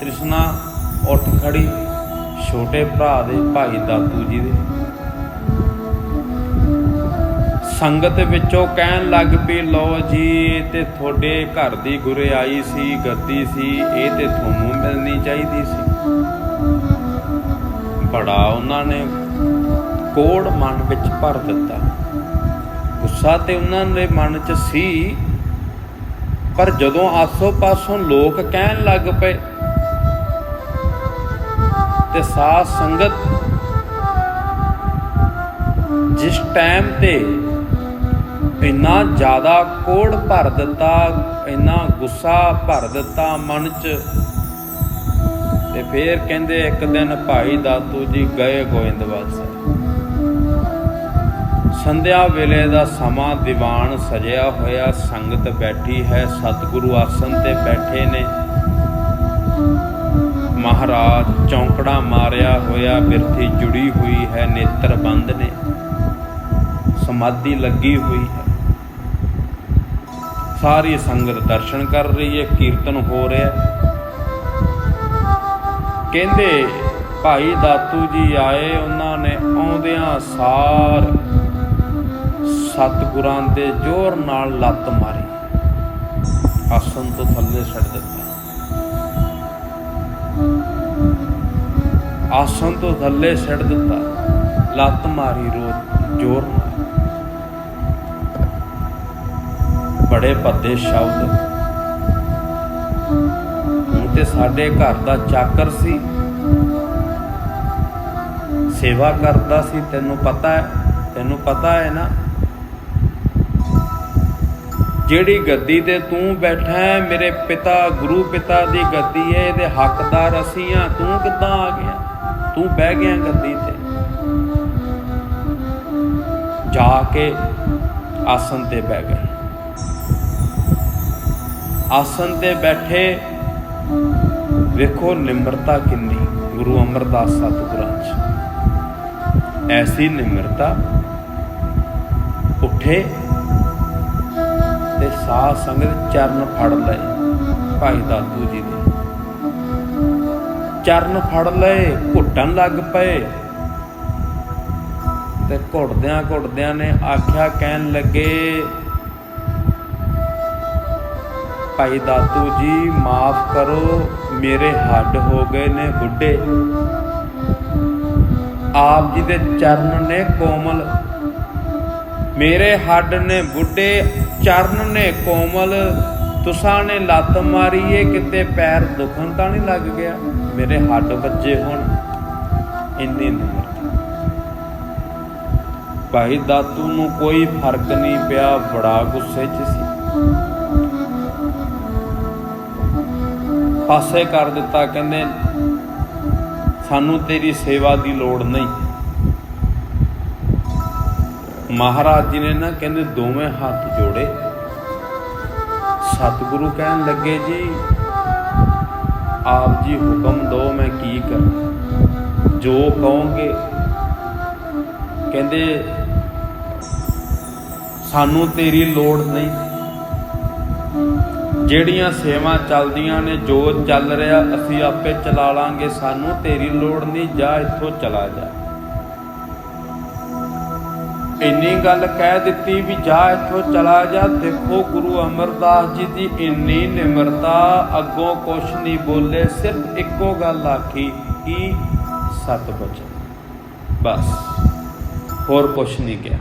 ਤ੍ਰਿਸ਼ਨਾ ਉੱਠ ਖੜੀ, ਛੋਟੇ ਭਰਾ ਦੇ ਭਾਈ ਦਾਤੂ ਜੀ ਦੇ। ਸੰਗਤ ਵਿੱਚੋਂ ਕਹਿਣ ਲੱਗ ਪਈ, ਲਓ ਜੀ ਤੇ ਤੁਹਾਡੇ ਘਰ ਦੀ ਗੁਰੇ ਆਈ ਸੀ, ਗੱਦੀ ਸੀ, ਇਹ ਤੇ ਤੁਹਾਨੂੰ ਮਿਲਣੀ ਚਾਹੀਦੀ ਸੀ। ਬੜਾ ਉਹਨਾਂ ਨੇ ਕੋੜ ਮਨ ਵਿੱਚ ਭਰ ਦਿੱਤਾ। ਗੁੱਸਾ ਤੇ ਉਹਨਾਂ ਦੇ ਮਨ 'ਚ ਸੀ ਪਰ ਜਦੋਂ ਆਸੋ ਪਾਸੋਂ ਲੋਕ ਕਹਿਣ ਲੱਗ ਪਏ ਤੇ ਸਾਧ ਸੰਗਤ ਜਿਸ ਟਾਈਮ ਤੇ ਇੰਨਾ ਜ਼ਿਆਦਾ ਕੋੜ ਭਰ ਦਿੱਤਾ, ਇੰਨਾ ਗੁੱਸਾ ਭਰ ਦਿੱਤਾ ਮਨ 'ਚ, ਤੇ ਫੇਰ ਕਹਿੰਦੇ ਇੱਕ ਦਿਨ ਭਾਈ ਦਾਤੂ ਜੀ ਗਏ ਗੋਇੰਦਵਾਲ ਸਾਹਿਬ। ਸੰਧਿਆ ਵੇਲੇ ਦਾ ਸਮਾਂ ਦੀਵਾਨ ਸਜਿਆ ਹੋਇਆ ਸੰਗਤ ਬੈਠੀ ਹੈ, ਸਤਿਗੁਰੂ ਆਸਨ ਤੇ ਬੈਠੇ ਨੇ। ਮਹਾਰਾਜ ਚੌਂਕੜਾ ਮਾਰਿਆ ਹੋਇਆ ਬਿਰਥੀ ਜੁੜੀ ਹੋਈ ਹੈ ਨੇਤਰ ਬੰਦ ਨੇ। ਸਮਾਧੀ ਲੱਗੀ ਹੋਈ ਹੈ। ਸਾਰੀ ਸੰਗਤ ਦਰਸ਼ਨ ਕਰ ਰਹੀ ਹੈ, ਕੀਰਤਨ ਹੋ ਰਿਹਾ ਕਹਿੰਦੇ, ਭਾਈ ਦਾਤੂ ਜੀ ਆਏ, ਉਹਨਾਂ ਨੇ ਆਉਂਦਿਆਂ ਸਾਰ ਸਤਿਗੁਰਾਂ ਦੇ ਜ਼ੋਰ ਨਾਲ ਲੱਤ ਮਾਰੀ। ਆਸਨ ਤੋਂ ਥੱਲੇ ਛੱਡ ਦਿੱਤਾ। ਆਸਨ ਤੋਂ ਥੱਲੇ ਛੱਡ ਦਿੱਤਾ। ਲੱਤ ਮਾਰੀ ਰੋ ਜ਼ੋਰ ਬੜੇ ਭੱਦੇ ਸ਼ਬਦ। ਹੁਣ ਤੇ ਸਾਡੇ ਘਰ ਦਾ ਚਾਕਰ ਸੀ। ਸੇਵਾ ਕਰਦਾ ਸੀ, ਤੈਨੂੰ ਪਤਾ ਹੈ, ਤੈਨੂੰ ਪਤਾ ਹੈ ਨਾ। ਜਿਹੜੀ ਗੱਦੀ ਤੇ ਤੂੰ ਬੈਠਾ ਹੈ, ਮੇਰੇ ਪਿਤਾ, ਗੁਰੂ ਪਿਤਾ ਦੀ ਗੱਦੀ ਹੈ, ਇਹਦੇ ਹੱਕਦਾਰ ਅਸੀਂ ਆ ਤੂੰ ਕਿੱਦਾਂ ਆ ਗਿਆ? ਤੂੰ ਬਹਿ ਗਿਆ ਗੱਦੀ ਤੇ। ਜਾ ਕੇ ਆਸਨ ਤੇ ਬਹਿ ਗਏ। ਆਸਨ ਤੇ ਬੈਠੇ ਵੇਖੋ ਨਿਮਰਤਾ ਕਿੰਨੀ, ਗੁਰੂ ਅਮਰਦਾਸ ਸਤਿਗੁਰਾਂ ਚ। ਐਸੀ ਨਿਮਰਤਾ ਉੱਠੇ ਤੇ ਸਾਧ ਸੰਗਤ ਚਰਨ ਫੜ ਲਏ ਭਾਈ ਦਾਦੂ ਜੀ ਦੇ। ਚਰਨ ਫੜ ਲਏ, ਘੁੱਟਣ ਲੱਗ ਪਏ। ਤੇ ਘੁੱਟਦਿਆਂ ਘੁੱਟਦਿਆਂ ਨੇ ਆਖਿਆ, ਕਹਿਣ ਲੱਗੇ, ਭਾਈ ਦਾਤੂ ਜੀ, ਮਾਫ ਕਰੋ, ਮੇਰੇ ਹੱਡ ਹੋ ਗਏ ਨੇ ਬੁੱਢੇ। ਆਪ ਜੀ ਦੇ ਚਰਨ ਨੇ ਕੋਮਲ ਮੇਰੇ ਹੱਡ ਨੇ ਬੁੱਢੇ, ਚਰਨ ਨੇ ਕੋਮਲ, ਤੁਸਾਂ ਨੇ ਲੱਤ ਮਾਰੀ ਏ ਕਿਤੇ ਪੈਰ ਦੁਖਣ ਤਾਂ ਨਹੀਂ ਲੱਗ ਗਿਆ? ਮੇਰੇ ਹੱਡ ਵੱਜੇ ਹੁਣ, ਇੰਨੀ ਨਿਮਰਤਾ ਭਾਈ ਦਾਤੂ ਨੂੰ ਕੋਈ ਫ਼ਰਕ ਨਹੀਂ ਪਿਆ, ਬੜਾ ਗੁੱਸੇ 'ਚ ਸੀ। ਪਾਸੇ ਕਰ ਦਿੱਤਾ, ਕਹਿੰਦੇ, ਸਾਨੂੰ ਤੇਰੀ ਸੇਵਾ ਦੀ ਲੋੜ ਨਹੀਂ। ਮਹਾਰਾਜ ਜੀ ਨੇ ਨਾ ਕਹਿੰਦੇ ਦੋਵੇਂ ਹੱਥ ਜੋੜੇ। ਸਤਿਗੁਰੂ ਕਹਿਣ ਲੱਗੇ ਜੀ, ਆਪ ਜੀ ਹੁਕਮ ਦਿਓ ਮੈਂ ਕੀ ਕਰਾਂ? ਜੋ ਕਹੋਗੇ। ਕਹਿੰਦੇ, ਸਾਨੂੰ ਤੇਰੀ ਲੋੜ ਨਹੀਂ। ਜਿਹੜੀਆਂ ਸੇਵਾ ਚੱਲਦੀਆਂ ਨੇ, ਜੋ ਚੱਲ ਰਿਹਾ, ਅਸੀਂ ਆਪੇ ਚਲਾ ਲਾਂਗੇ। ਸਾਨੂੰ ਤੇਰੀ ਲੋੜ ਨਹੀਂ, ਜਾ ਇੱਥੋਂ ਚਲਾ ਜਾ। ਇੰਨੀ ਗੱਲ ਕਹਿ ਦਿੱਤੀ ਵੀ ਜਾ ਇੱਥੋਂ ਚਲਾ ਜਾ। ਦੇਖੋ ਗੁਰੂ ਅਮਰਦਾਸ ਜੀ ਦੀ ਇੰਨੀ ਨਿਮਰਤਾ, ਅੱਗੋਂ ਕੁਛ ਨਹੀਂ ਬੋਲੇ, ਸਿਰਫ ਇੱਕੋ ਗੱਲ ਆਖੀ, ਕਿ? ਸਤ ਬਚਨ ਬਸ, ਹੋਰ ਕੁਛ ਨਹੀਂ ਕਿਹਾ।